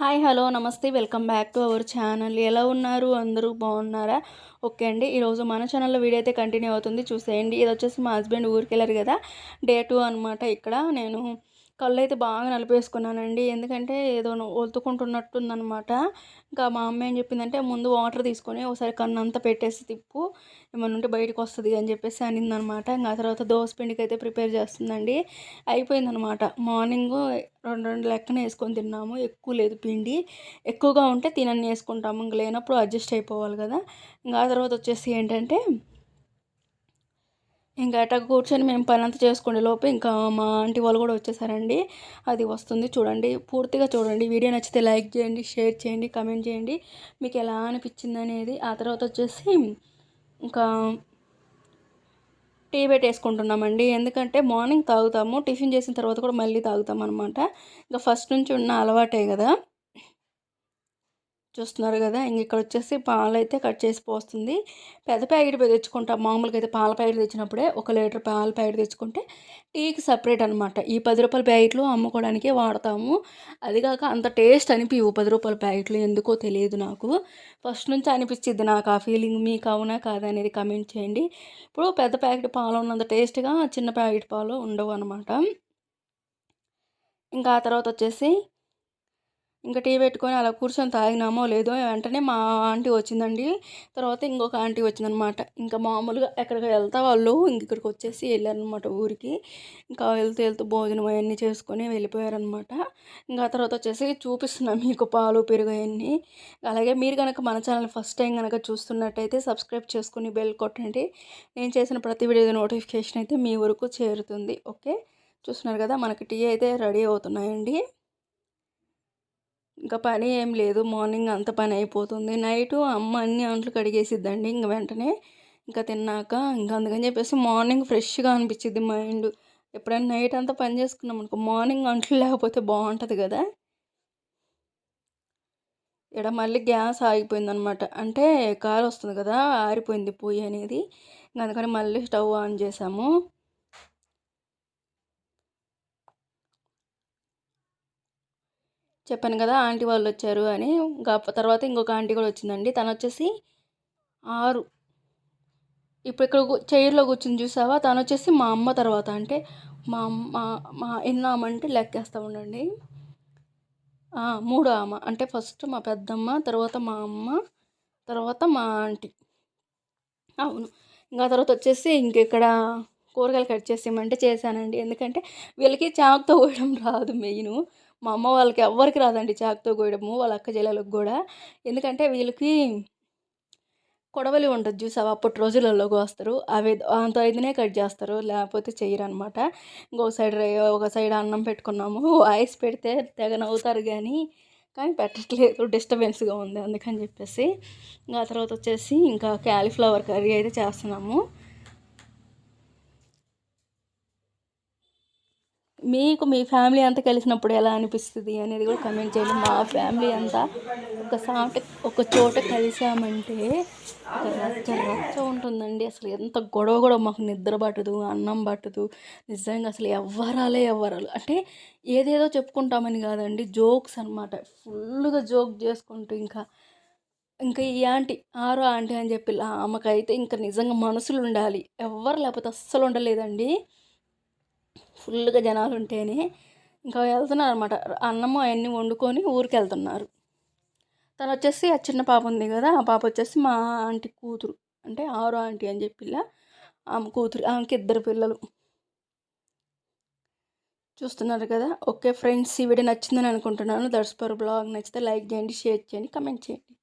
Hi hello నమస్తే welcome back to our channel. ఎలా ఉన్నారు? అందరూ బాగున్నారా? ఓకే అండి ఈరోజు మన ఛానల్లో వీడియో అయితే కంటిన్యూ అవుతుంది. చూసేయండి. ఇది వచ్చేసి మా హస్బెండ్ ఊరికి వెళ్ళారు కదా డే టూ అనమాట ఇక్కడ. నేను కళ్ళు అయితే బాగా నలిపేసుకున్నానండి. ఎందుకంటే ఏదో ఒత్తుకుంటున్నట్టుందనమాట ఇంకా మా అమ్మ ఏం చెప్పిందంటే ముందు వాటర్ తీసుకొని ఒకసారి కన్ను అంతా పెట్టేసి తిప్పు. ఏమన్నా ఉంటే బయటకు వస్తుంది అని చెప్పేసి అనిందనమాట ఇంకా తర్వాత దోశ పిండికి అయితే ప్రిపేర్ చేస్తుందండి. అయిపోయిందనమాట మార్నింగ్ రెండు రెండు లెక్కన వేసుకొని తిన్నాము. ఎక్కువ లేదు పిండి. ఎక్కువగా ఉంటే తినని వేసుకుంటాము. ఇంక లేనప్పుడు అడ్జస్ట్ అయిపోవాలి కదా. ఇంకా ఆ తర్వాత వచ్చేసి ఏంటంటే ఇంకా అట్లా కూర్చొని మేము పని అంతా చేసుకునే లోపు ఇంకా మా ఆంటీ వాళ్ళు కూడా వచ్చేసారండి. అది వస్తుంది. చూడండి. పూర్తిగా చూడండి. వీడియో నచ్చితే లైక్ చేయండి షేర్ చేయండి కమెంట్ చేయండి. మీకు ఎలా అనిపించింది అనేది ఆ తర్వాత వచ్చేసి ఇంకా టీ పెట్టేసుకుంటున్నామండి ఎందుకంటే మార్నింగ్ తాగుతాము. టిఫిన్ చేసిన తర్వాత కూడా మళ్ళీ తాగుతాం అనమాట ఇంకా ఫస్ట్ నుంచి ఉన్న అలవాటే కదా. చూస్తున్నారు కదా ఇంక ఇక్కడ వచ్చేసి పాలు అయితే కట్ చేసి పోస్తుంది. పెద్ద ప్యాకెట్ తెచ్చుకుంటాం. మామూలుగా అయితే పాల ప్యాకెట్ తెచ్చినప్పుడే ఒక లీటర్ పాల ప్యాకెట్ తెచ్చుకుంటే టీకి సపరేట్ అనమాట ఈ పది రూపాయల ప్యాకెట్లు అమ్ముకోవడానికే వాడతాము. అది కాక అంత టేస్ట్ అనిపివు పది రూపాయల ప్యాకెట్లు. ఎందుకో తెలియదు నాకు. ఫస్ట్ నుంచి అనిపించింది నాకు ఆ ఫీలింగ్ మీకు అవునా కాదా అనేది కమెంట్ చేయండి. ఇప్పుడు పెద్ద ప్యాకెట్ పాలు ఉన్నంత టేస్ట్గా చిన్న ప్యాకెట్ పాలు ఉండవు అనమాట ఇంకా ఆ తర్వాత వచ్చేసి ఇంకా టీ పెట్టుకొని అలా కూర్చొని తాగినామో లేదో వెంటనే మా ఆంటీ వచ్చిందండి. తర్వాత ఇంకొక ఆంటీ వచ్చిందనమాట. ఇంకా మామూలుగా ఎక్కడికి వెళ్తా వాళ్ళు ఇంక ఇక్కడికి వచ్చేసి వెళ్ళారనమాట ఊరికి. ఇంకా వెళ్తూ వెళ్తూ భోజనం అవన్నీ చేసుకొని వెళ్ళిపోయారనమాట. ఇంకా తర్వాత వచ్చేసి చూపిస్తున్నాం మీకు పాలు పెరుగు అవన్నీ. అలాగే మీరు కనుక మన ఛానల్ ఫస్ట్ టైం కనుక చూస్తున్నట్టయితే సబ్స్క్రైబ్ చేసుకుని బెల్ కొట్టండి. నేను చేసిన ప్రతి వీడియో నోటిఫికేషన్ అయితే మీ వరకు చేరుతుంది. ఓకే? చూస్తున్నారు కదా మనకి టీ అయితే రెడీ అవుతున్నాయండి. ఇంకా పని ఏం లేదు. మార్నింగ్ అంత పని అయిపోతుంది. నైట్ అమ్మ అన్ని అంట్లు కడిగేసిద్దండి. ఇంక వెంటనే ఇంకా తిన్నాక ఇంకా అందుకని చెప్పేసి మార్నింగ్ ఫ్రెష్గా అనిపించింది మైండ్. ఎప్పుడైనా నైట్ అంతా పని చేసుకున్నాం అనుకో మార్నింగ్ అంట్లు లేకపోతే బాగుంటుంది కదా. ఇక్కడ మళ్ళీ గ్యాస్ ఆగిపోయింది అనమాట అంటే కారు వస్తుంది కదా ఆరిపోయింది పొయ్యి అనేది. అందుకని మళ్ళీ స్టవ్ ఆన్ చేసాము. చెప్పాను కదా ఆంటీ వాళ్ళు వచ్చారు అని తర్వాత ఇంకొక ఆంటీ కూడా వచ్చిందండి. తను వచ్చేసి ఆరు. ఇప్పుడు ఇక్కడ చైర్లో కూర్చుని చూసావా? తను వచ్చేసి మా అమ్మ తర్వాత. అంటే మా అమ్మ మా ఎన్నామంటే లెక్కేస్తూ ఉండండి. మూడో అమ్మ అంటే ఫస్ట్ మా పెద్దమ్మ తర్వాత మా అమ్మ తర్వాత మా ఆంటీ. అవును. ఇంకా తర్వాత వచ్చేసి ఇంక ఇక్కడ కూరగాయలు కట్ చేసేయమంటే చేశానండి. ఎందుకంటే వీళ్ళకి చాకుతో కోయడం రాదు మెయిన్. మా అమ్మ వాళ్ళకి ఎవ్వరికి రాదండి చాకుతో కోయడము వాళ్ళ అక్క చెల్లెలకు కూడా. ఎందుకంటే వీళ్ళకి కొడవలి ఉంటుంది చూసావా? అప్పటి రోజులలో కోస్తారు అవి అంత ఇదినే కట్ చేస్తారు. లేకపోతే చెయ్యరు అనమాట ఇంకో సైడ్ ఒక సైడ్ అన్నం పెట్టుకున్నాము. వాయిస్ పెడితే తెగ నవ్వుతారు కానీ కానీ పెట్టట్లేదు. డిస్టర్బెన్స్గా ఉంది అందుకని చెప్పేసి. ఇంకా తర్వాత వచ్చేసి ఇంకా క్యాలీఫ్లవర్ కర్రీ అయితే చేస్తున్నాము. మీకు మీ ఫ్యామిలీ అంతా కలిసినప్పుడు ఎలా అనిపిస్తుంది అనేది కూడా కమెంట్ చేయండి. మా ఫ్యామిలీ అంతా ఒక సాట ఒక చోట కలిసామంటే ఒక రచ్చ రచ్చ ఉంటుందండి. అసలు ఎంత గొడవ కూడా మాకు నిద్ర పట్టదు అన్నం పట్టదు. నిజంగా అసలు ఎవ్వరాలే ఎవ్వరాలు. అంటే ఏదేదో చెప్పుకుంటామని కాదండి జోక్స్ అనమాట ఫుల్గా జోక్ చేసుకుంటూ ఇంకా ఇంకా ఈ ఆంటీ ఆరో ఆంటీ అని చెప్పి ఆమెకైతే ఇంకా నిజంగా మనసులు ఉండాలి ఎవ్వరు లేకపోతే అస్సలు ఉండలేదండి. ఫుల్గా జనాలు ఉంటేనే ఇంకా వెళ్తున్నారు అనమాట అన్నము అవన్నీ వండుకొని ఊరికి వెళ్తున్నారు తను వచ్చేసి ఆ చిన్న పాప ఉంది కదా ఆ పాప వచ్చేసి మా ఆంటీ కూతురు. అంటే ఆరో ఆంటీ అని చెప్పిలా ఆమె కూతురు ఆమెకి ఇద్దరు పిల్లలు. చూస్తున్నారు కదా? ఓకే ఫ్రెండ్స్ ఈ వీడియో నచ్చిందని అనుకుంటున్నాను. దట్స్ బ్లాగ్ నచ్చితే లైక్ చేయండి షేర్ చేయండి కమెంట్ చేయండి.